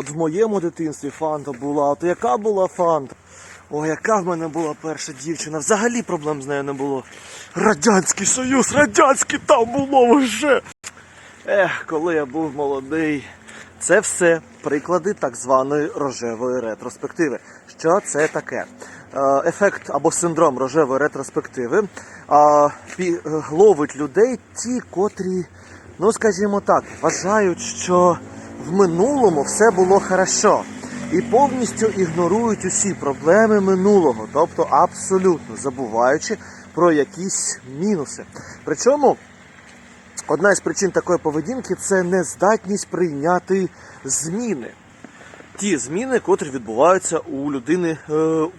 От в моєму дитинстві фанта була, от яка була фанта? О, яка в мене була перша дівчина, взагалі проблем з нею не було. Радянський Союз, радянський там було вже. Ех, коли я був молодий. Це все приклади так званої рожевої ретроспективи. Що це таке? Е, Ефект або синдром рожевої ретроспективи е, ловить людей ті, котрі, ну скажімо так, вважають, що в минулому все було хорошо. І повністю ігнорують усі проблеми минулого, тобто абсолютно забуваючи про якісь мінуси. Причому Одна із причин такої поведінки це нездатність прийняти зміни. Ті зміни, котрі відбуваються у людини е,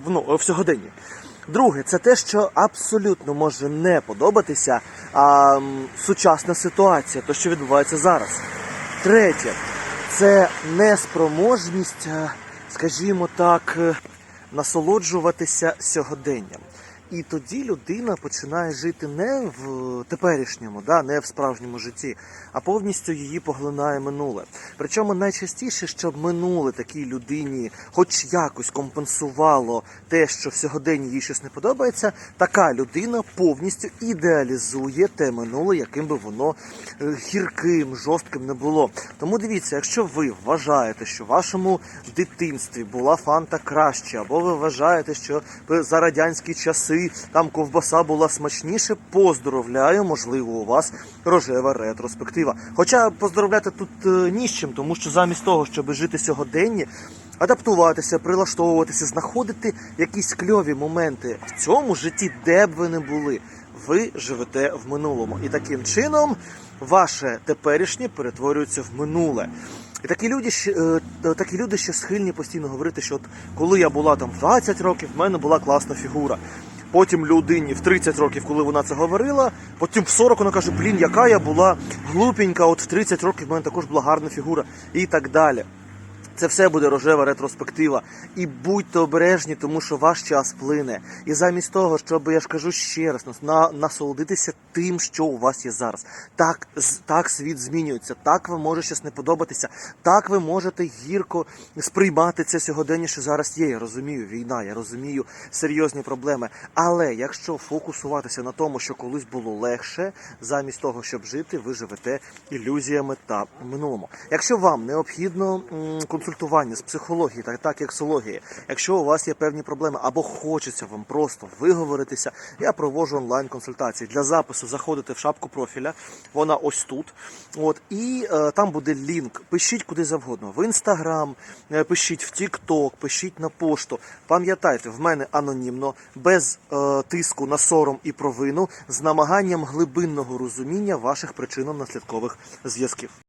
ну, в сьогоденні. Друге, це те, що абсолютно може не подобатися а, сучасна ситуація, то що відбувається зараз. Третє, це неспроможність, е, скажімо так, е, насолоджуватися сьогоденням. І тоді людина починає жити не в теперішньому, да, не в справжньому житті, а повністю її поглинає минуле. Причому найчастіше, щоб минуле такій людині хоч якось компенсувало те, що в їй щось не подобається, така людина повністю ідеалізує те минуле, яким би воно е, гірким, жорстким не було. Тому дивіться, якщо ви вважаєте, що в вашому дитинстві була фанта краще, або ви вважаєте, що за радянські часи там ковбаса була смачніше, поздоровляю, можливо, у вас рожева ретроспектива. Хоча поздоровляти тут е, ні з чим, тому що замість того, щоб жити сьогоденні, адаптуватися, прилаштовуватися, знаходити якісь кльові моменти в цьому житті, де б ви не були. Ви живете в минулому, і таким чином ваше теперішнє перетворюється в минуле. І такі люди, щ- е, такі люди ще схильні постійно говорити, що от коли я була там в 20 років, в мене була класна фігура. Потім людині в 30 років, коли вона це говорила, потім в 40 вона каже, блін, яка я була глупенька, от в 30 років в мене також була гарна фігура і так далі. Це все буде рожева ретроспектива. І будьте обережні, тому що ваш час плине. І замість того, щоб я ж кажу ще раз, на, насолодитися тим, що у вас є зараз. Так, з- так світ змінюється, так вам може щось не подобатися, так ви можете гірко сприймати це сьогодення, що зараз є. Я розумію, війна, я розумію серйозні проблеми. Але якщо фокусуватися на тому, що колись було легше, замість того, щоб жити, ви живете ілюзіями та минулому. Якщо вам необхідно м, консультування з психології, так, так як сології, якщо у вас є певні проблеми або хочеться вам просто виговоритися, я проводжу онлайн консультації. Для запису заходите в шапку профіля, вона ось тут. От і е, там буде лінк. Пишіть куди завгодно. В інстаграм, е, пишіть в Тікток, пишіть на пошту. Пам'ятайте, в мене анонімно, без е, тиску на сором і провину, з намаганням глибинного розуміння ваших причинно-наслідкових зв'язків.